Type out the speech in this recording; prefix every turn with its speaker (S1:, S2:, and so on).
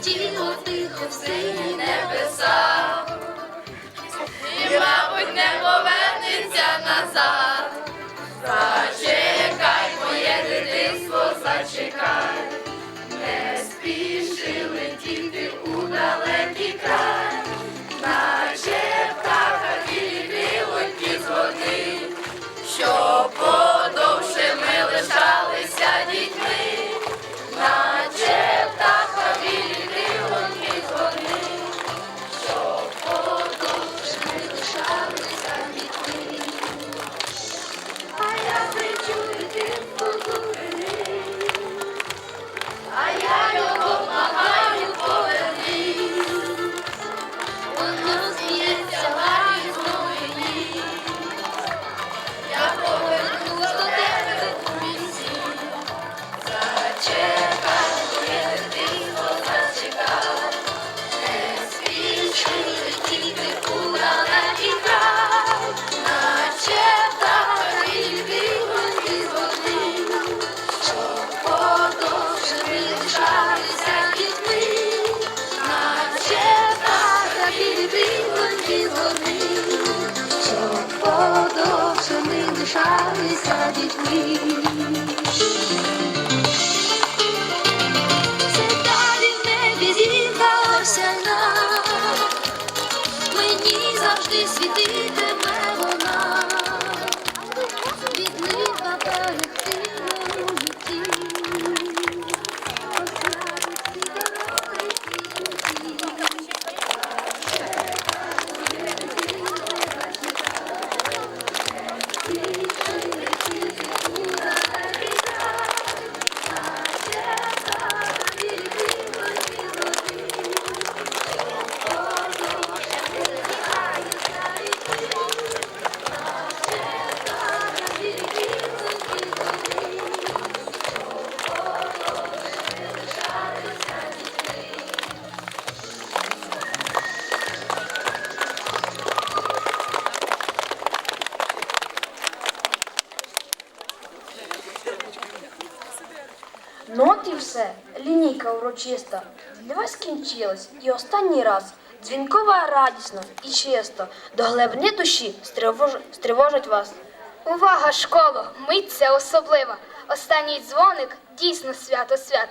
S1: тіло тихо в сині небеса, і, мабуть, не. you.
S2: Ну от і все, лінійка урочиста. Для вас скінчилась і останній раз. Дзвінкова радісно і чисто, до глибини душі стривож... стривожить вас.
S3: Увага, школо! Мить це особлива. Останній дзвоник дійсно свято свят.